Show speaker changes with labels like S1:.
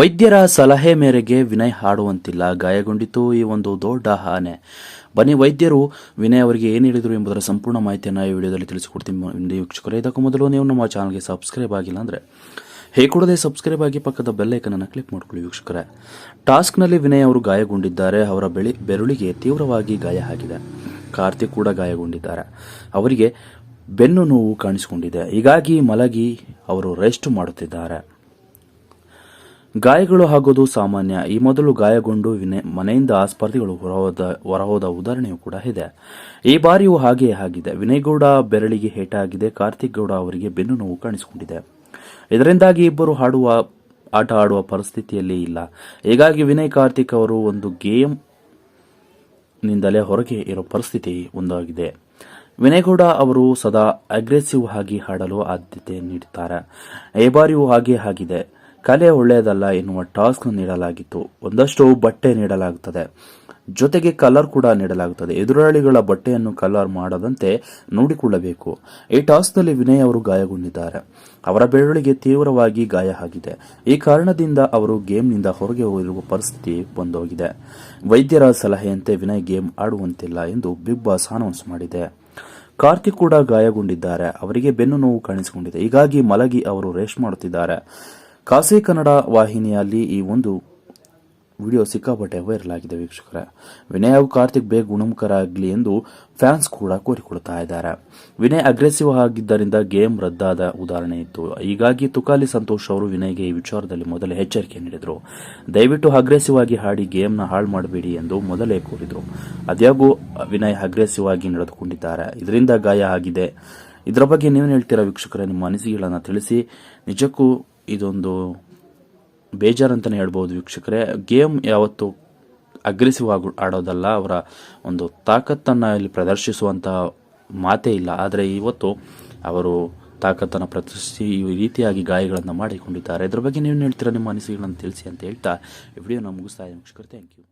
S1: ವೈದ್ಯರ ಸಲಹೆ ಮೇರೆಗೆ ವಿನಯ್ ಹಾಡುವಂತಿಲ್ಲ, ಗಾಯಗೊಂಡಿತು ಈ ಒಂದು ದೊಡ್ಡ ಆನೆ ಬನ್ನಿ ವೈದ್ಯರು, ವಿನಯ್ ಅವರಿಗೆ ಏನು ಹೇಳಿದರು ಎಂಬುದರ ಸಂಪೂರ್ಣ ಮಾಹಿತಿಯನ್ನು ಈ ವಿಡಿಯೋದಲ್ಲಿ ತಿಳಿಸಿಕೊಡ್ತೀನಿ. ವೀಕ್ಷಕರೇ, ಇದಕ್ಕೂ ಮೊದಲು ನೀವು ನಮ್ಮ ಚಾನಲ್ಗೆ ಸಬ್ಸ್ಕ್ರೈಬ್ ಆಗಿಲ್ಲ ಅಂದರೆ, ಹೇ ಕೂಡದೆ ಸಬ್ಸ್ಕ್ರೈಬ್ ಆಗಿ ಪಕ್ಕದ ಬೆಲ್ಲೈಕನನ್ನು ಕ್ಲಿಕ್ ಮಾಡಿಕೊಳ್ಳಿ ವೀಕ್ಷಕರೇ. ಟಾಸ್ಕ್ನಲ್ಲಿ ವಿನಯ್ ಅವರು ಗಾಯಗೊಂಡಿದ್ದಾರೆ, ಅವರ ಬೆಳಿ, ಬೆರಳಿಗೆ ತೀವ್ರವಾಗಿ ಗಾಯ ಆಗಿದೆ. ಕಾರ್ತಿಕ್ ಕೂಡ ಗಾಯಗೊಂಡಿದ್ದಾರೆ. ಅವರಿಗೆ ಬೆನ್ನು ನೋವು ಕಾಣಿಸಿಕೊಂಡಿದೆ. ಹೀಗಾಗಿ ಮಲಗಿ ಅವರು ರೆಸ್ಟ್ ಮಾಡುತ್ತಿದ್ದಾರೆ. ಗಾಯಗಳು ಆಗೋದು ಸಾಮಾನ್ಯ. ಈ ಮೊದಲು ಗಾಯಗೊಂಡು ಮನೆಯಿಂದ ಸ್ಪರ್ಧಿಗಳು ಹೊರಹೋದ ಹೊರಹೋದ ಉದಾಹರಣೆಯೂ ಕೂಡ ಇದೆ. ಈ ಬಾರಿಯೂ ಹಾಗೆಯೇ ಆಗಿದೆ. ವಿನಯ್ ಗೌಡ ಬೆರಳಿಗೆ ಹೇಟಾಗಿದೆ. ಕಾರ್ತಿಕ್ ಗೌಡ ಅವರಿಗೆ ಬೆನ್ನು ನೋವು ಕಾಣಿಸಿಕೊಂಡಿದೆ. ಇದರಿಂದಾಗಿ ಇಬ್ಬರು ಹಾಡುವ ಆಟ ಆಡುವ ಪರಿಸ್ಥಿತಿಯಲ್ಲಿ ಇಲ್ಲ. ಹೀಗಾಗಿ ವಿನಯ್ ಕಾರ್ತಿಕ್ ಅವರು ಒಂದು ಗೇಮ್ ನಿಂದಲೇ ಹೊರಗೆ ಇರೋ ಪರಿಸ್ಥಿತಿ ಒಂದಾಗಿದೆ. ವಿನಯಗೌಡ ಅವರು ಸದಾ ಅಗ್ರೆಸಿವ್ ಆಗಿ ಹಾಡಲು ಆದ್ಯತೆ ನೀಡುತ್ತಾರೆ ಈ ಬಾರಿಯೂ ಹಾಗೆ ಆಗಿದೆ. ಕಲೆ ಒಳ್ಳೆಯದಲ್ಲ ಎನ್ನುವ ಟಾಸ್ಕ್ ನೀಡಲಾಗಿತ್ತು. ಒಂದಷ್ಟು ಬಟ್ಟೆ ನೀಡಲಾಗುತ್ತದೆ. ಜೊತೆಗೆ ಕಲರ್ ಕೂಡ ನೀಡಲಾಗುತ್ತದೆ. ಎದುರಾಳಿಗಳ ಬಟ್ಟೆಯನ್ನು ಕಲರ್ ಮಾಡದಂತೆ ನೋಡಿಕೊಳ್ಳಬೇಕು. ಈ ಟಾಸ್ಕ್ನಲ್ಲಿ ವಿನಯ್ ಅವರು ಗಾಯಗೊಂಡಿದ್ದಾರೆ. ಅವರ ಬೆರಳಿಗೆ ತೀವ್ರವಾಗಿ ಗಾಯ ಆಗಿದೆ. ಈ ಕಾರಣದಿಂದ ಅವರು ಗೇಮ್ನಿಂದ ಹೊರಗೆ ಹೋಗಿರುವ ಪರಿಸ್ಥಿತಿ ಬಂದೋಗಿದೆ. ವೈದ್ಯರ ಸಲಹೆಯಂತೆ ವಿನಯ್ ಗೇಮ್ ಆಡುವಂತಿಲ್ಲ ಎಂದು ಬಿಗ್ ಬಾಸ್ ಅನೌನ್ಸ್ ಮಾಡಿದೆ. ಕಾರ್ತಿಕ್ ಕೂಡ ಗಾಯಗೊಂಡಿದ್ದಾರೆ. ಅವರಿಗೆ ಬೆನ್ನು ನೋವು ಕಾಣಿಸಿಕೊಂಡಿದೆ. ಹೀಗಾಗಿ ಮಲಗಿ ಅವರು ರೇಷ್ ಮಾಡುತ್ತಿದ್ದಾರೆ. ಖಾಸಗಿ ಕನ್ನಡ ವಾಹಿನಿಯಲ್ಲಿ ಈ ಒಂದು ವಿಡಿಯೋ ಸಿಕ್ಕಾಪಟ್ಟೆ ವೈರಲ್ ಆಗಿದೆ ವೀಕ್ಷಕರ. ವಿನಯ್ ಹಾಗೂ ಕಾರ್ತಿಕ್ ಬೇಗ ಗುಣಮುಖರಾಗಲಿ ಎಂದು ಫ್ಯಾನ್ಸ್ ಕೂಡ ಕೋರಿಕೊಳ್ತಾ ಇದ್ದಾರೆ. ವಿನಯ್ ಅಗ್ರೆಸಿವ್ ಆಗಿದ್ದರಿಂದ ಗೇಮ್ ರದ್ದಾದ ಉದಾಹರಣೆ ಇತ್ತು. ಹೀಗಾಗಿ ತುಕಾಲಿ ಸಂತೋಷ್ ಅವರು ವಿನಯ್ಗೆ ಈ ವಿಚಾರದಲ್ಲಿ ಮೊದಲೇ ಎಚ್ಚರಿಕೆ ನೀಡಿದರು. ದಯವಿಟ್ಟು ಅಗ್ರೆಸಿವ್ ಆಗಿ ಹಾಡಿ ಗೇಮ್ನ ಹಾಳು ಮಾಡಬೇಡಿ ಎಂದು ಮೊದಲೇ ಕೋರಿದರು. ಅದ್ಯಾಗೂ ವಿನಯ್ ಅಗ್ರೆಸಿವ್ ಆಗಿ ನಡೆದುಕೊಂಡಿದ್ದಾರೆ. ಇದರಿಂದ ಗಾಯ ಆಗಿದೆ. ಇದರ ಬಗ್ಗೆ ನೀವೇನು ಹೇಳ್ತೀರಾ ವೀಕ್ಷಕರೇ? ನಿಮ್ಮ ಅನಿಸಿಕೆಗಳನ್ನು ತಿಳಿಸಿ. ನಿಜಕ್ಕೂ ಇದೊಂದು ಬೇಜಾರಂತಲೇ ಹೇಳ್ಬೋದು ವೀಕ್ಷಕರೇ. ಗೇಮ್ ಯಾವತ್ತು ಅಗ್ರೆಸಿವ್ ಆಗಿ ಆಡೋದಲ್ಲ, ಅವರ ಒಂದು ತಾಕತ್ತನ್ನು ಇಲ್ಲಿ ಪ್ರದರ್ಶಿಸುವಂಥ ಮಾತೇ ಇಲ್ಲ. ಆದರೆ ಇವತ್ತು ಅವರು ತಾಕತ್ತನ್ನು ಪ್ರದರ್ಶಿಸಿ ಈ ರೀತಿಯಾಗಿ ಗಾಯಗಳನ್ನು ಮಾಡಿಕೊಂಡಿದ್ದಾರೆ. ಇದ್ರ ಬಗ್ಗೆ ನೀವು ಹೇಳ್ತೀರಾ, ನಿಮ್ಮ ಅನಿಸಿಕೆಗಳನ್ನು ತಿಳಿಸಿ ಅಂತ ಹೇಳ್ತಾ ವಿಡಿಯೋನ ಮುಗಿಸ್ತಾ ಇದ್ದೀನಿ ವೀಕ್ಷಕರು. Thank you